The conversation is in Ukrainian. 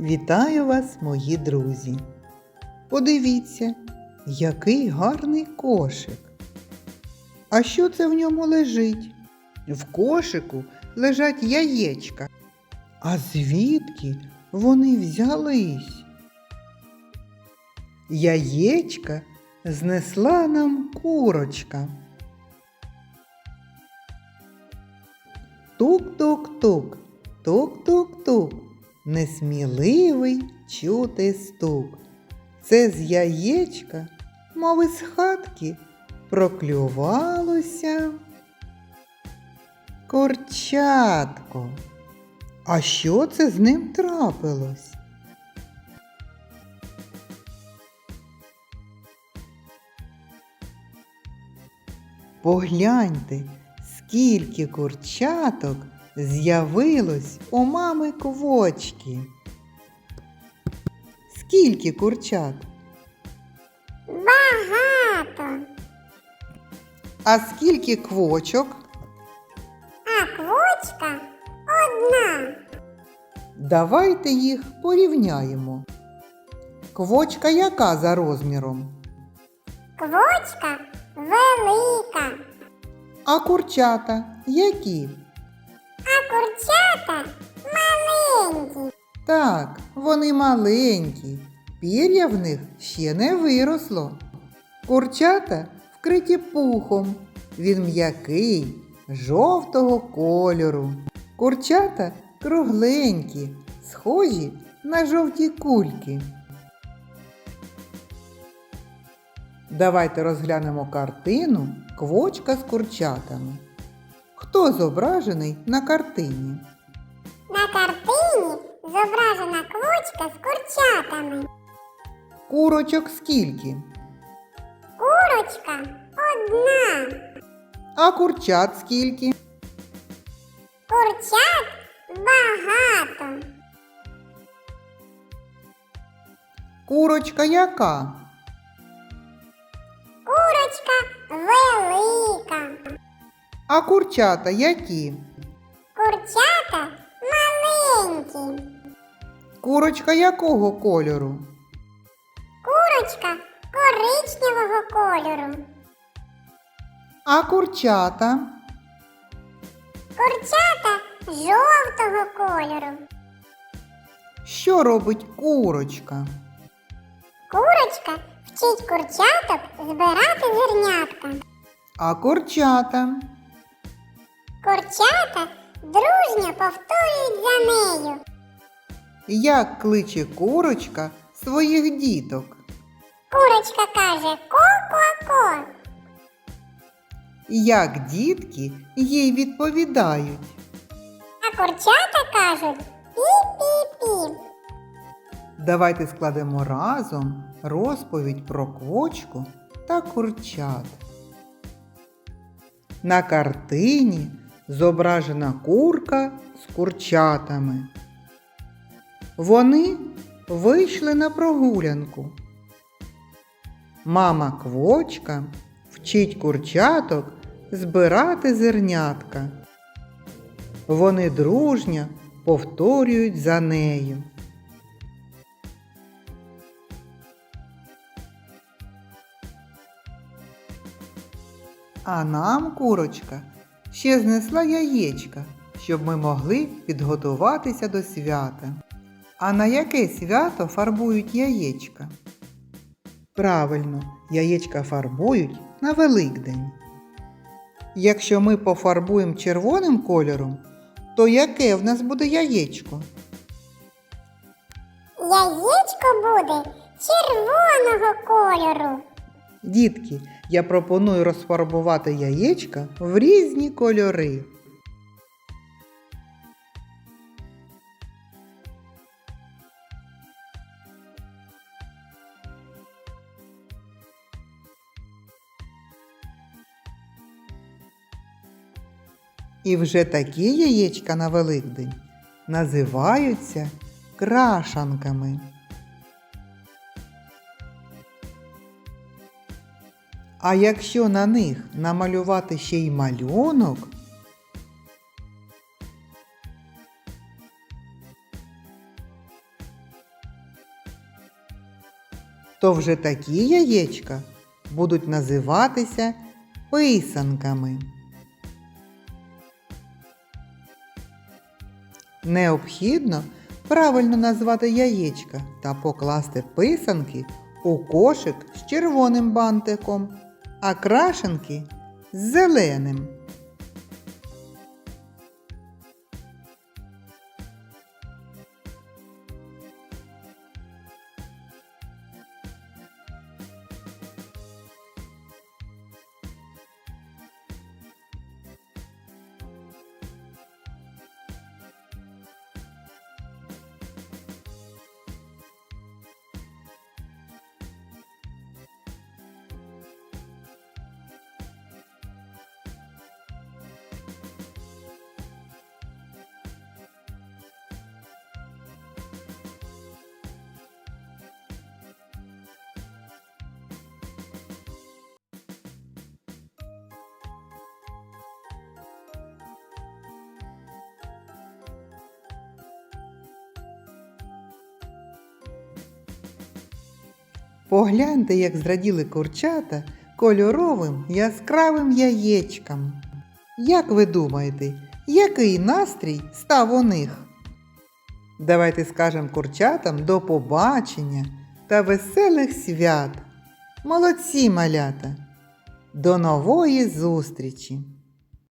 Вітаю вас, мої друзі! Подивіться, який гарний кошик. А що це в ньому лежить? В кошику лежать яєчка. А звідки вони взялись? Яєчка знесла нам курочка. Тук-тук-тук, тук-тук-тук, несміливий чути стук. Це з яєчка, мов із хатки, проклювалося корчатко. А що це з ним трапилось? Погляньте, скільки курчаток з'явилось у мами квочки. Скільки курчат? Багато. А скільки квочок? А квочка одна. Давайте їх порівняємо. Квочка яка за розміром? Квочка велика. А курчата які? Курчата маленькі. Так, вони маленькі, пір'я в них ще не виросло. Курчата вкриті пухом, він м'який, жовтого кольору. Курчата кругленькі, схожі на жовті кульки. Давайте розглянемо картину Квочка з курчатами. Хто зображений на картині? На картині зображена квочка з курчатами. Курочок скільки? Курочка одна. А курчат скільки? Курчат багато. Курочка яка? А курчата які? Курчата маленькі. Курочка якого кольору? Курочка коричневого кольору. А курчата? Курчата жовтого кольору. Що робить курочка? Курочка вчить курчаток збирати зернятка. А курчата? Курчата дружньо повторюють за нею. Як кличе курочка своїх діток? Курочка каже ко-ко-ко. Як дітки їй відповідають? А курчата кажуть пі-пі-пі. Давайте складемо разом розповідь про квочку та курчат. На картині зображена курка з курчатами. Вони вийшли на прогулянку. Мама квочка вчить курчаток збирати зернятка. Вони дружньо повторюють за нею. А нам курочка ще знесла яєчка, щоб ми могли підготуватися до свята. А на яке свято фарбують яєчка? Правильно, яєчка фарбують на Великдень. Якщо ми пофарбуємо червоним кольором, то яке в нас буде яєчко? Яєчко буде червоного кольору. Дітки, я пропоную розфарбувати яєчка в різні кольори. І вже такі яєчка на Великдень називаються крашанками. А якщо на них намалювати ще й малюнок, то вже такі яєчка будуть називатися писанками. Необхідно правильно назвати яєчка та покласти писанки у кошик з червоним бантиком, а крашенки зеленим. Погляньте, як зраділи курчата кольоровим яскравим яєчкам. Як ви думаєте, який настрій став у них? Давайте скажемо курчатам до побачення та веселих свят. Молодці малята! До нової зустрічі!